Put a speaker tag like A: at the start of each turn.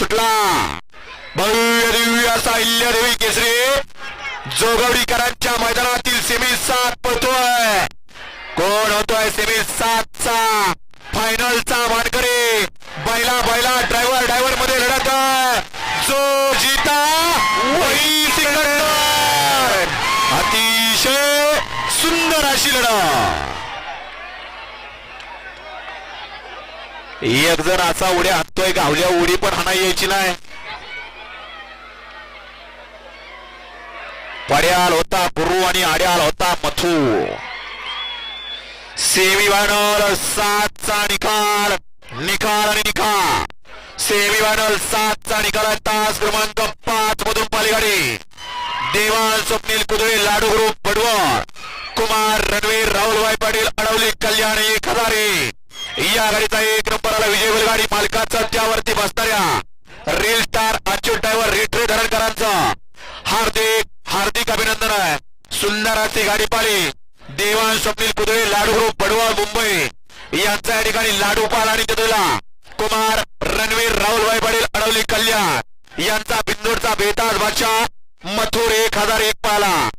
A: सुटला. भव्य दिव्य असा देवी केसरी. जोगवडीकरांच्या मैदानातील सेमी सात पळतोय कोण होतोय सेमी सातचा फायनलचा मानकरी. बैला बैला ड्रायव्हर ड्रायव्हरमध्ये लढत जो जीता वही सिकंदर अतिशय सुंदर अशी लढत. एक जर असा उड्या हाततोय गावल्या उडी पण हाना यायची नाही. पड्याल होता गुरु आणि आड्याल होता मथू. सेमी फायनल सातचा निकाल निकाल आणि निकाल. सेमी फायनल सातचा निकाल तास क्रमांक पाच मधून पालीगाडी देवान स्वप्नील कुदळे लाडू ग्रुप बडवळ कुमार रणवीर राहुलभाई पाटील अडवली कल्याण एक हजारे. या गाडीचा एक नंबरला विजय बैलगाडी मालकाचा त्यावरती बसणाऱ्या रील स्टार अच्युत ड्रायव्हर रिट्रे धरणकरांचा. हार्दिक हार्दिक अभिनंदन आहे. सुंदर अशी गाडी पाली देवान स्वप्नील कुदळे लाडू ग्रुप बडवळ मुंबई. यांचा या ठिकाणी लाडू पाल आणि चतुला कुमार रणवीर राहुलभाई पाटील अडवली कल्याण. यांचा बिंदूरचा बेताज बादशाह मथुर एक हजार एक पाला.